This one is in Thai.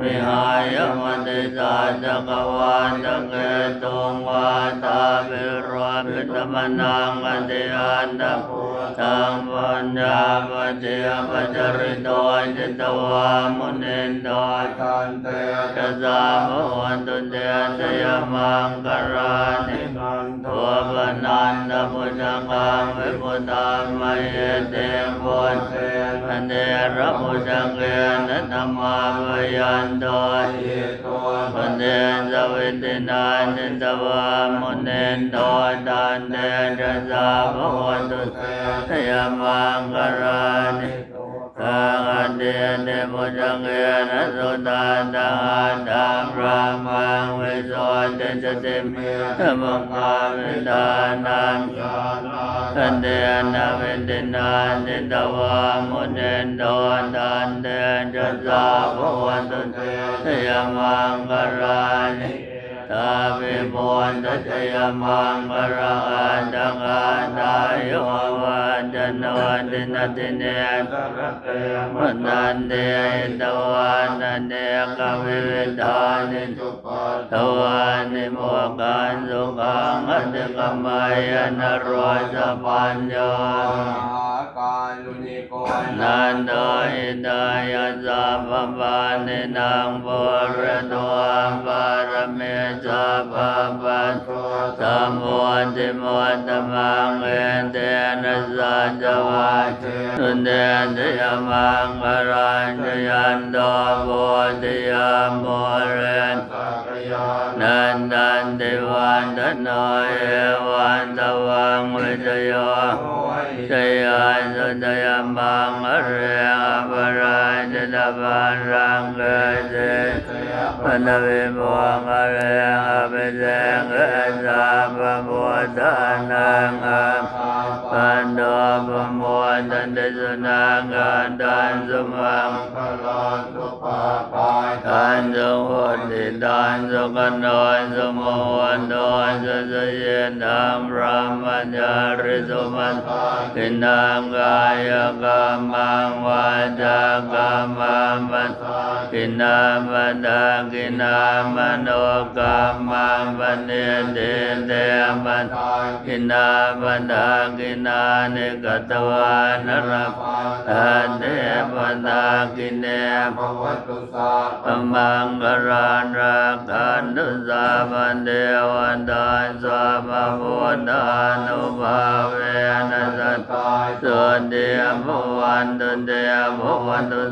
วิหายมติสาจักวาจักเกตุงวาตาปิรวปิตมนังอติอันตภูตังปัญญาปเจปัจริโตจิตวามุนินโตกันเตจะสามวันตุเตสยมังกรานินันโทตัว ปนันตพุทธังวิพุทธามมยเตปุตเตอันเดรพุทธังเกนธรรมาปยันโตยโตปันเดสวิตินาจิตวามุนเนนโตตันเดจะสาภวตุเตยมังกรานิโก ทางอันเดนเดพุทธังเกนะสุตันตังอันตังระมังวิโสเตจติมธรรมังคาวิทานังญาณาตันเดนะเวตินาจิตวามุเนนโตตันเดนจะสาภวันตุเตยมังกรานิตาปิปุนตเทยมังกราดังอาตาย โยวันจันตินเนมนันเดตวันนันเดกวิวิธานิจุปัตวันนิโมกันสุขังอติกมัยนโรสปัญโยอานันโดอิดายะสัพพปานินางบุรตุอัมปารเมสัพพปัส สัมโมติโมตตมังเอนเตนะสัจวัตตุเดนติยมังกรันจยันโตโพธิยามโมเรนสักยานันตันติวันตโนเอวันตวังวิจโยชยานสุตยมังอเรียง อปาบันรังเกเจพันวิบวงอเรงอภิเษกเกสาปมุตตานังอัปันโดปมุตันเดสนังกันตันสุมังพลังสุปาพายตันสุหุติตันสุกันโดยสุโมวันโดยสุสเยนังพระมัญญาริสุมันกินังกายกรรมังวาจากรรมังปัสกินามัดากินามโนกรรมังปณิเดเดมัสกินามัดากินานิกตวานรับทันเทปตากินเนภวัตุสาปมังกรันรักขันตุสามันเดวันตาสวามาพุทธานุภาเวนะสัตตายสุเดียภวันตุเดียภวันตุ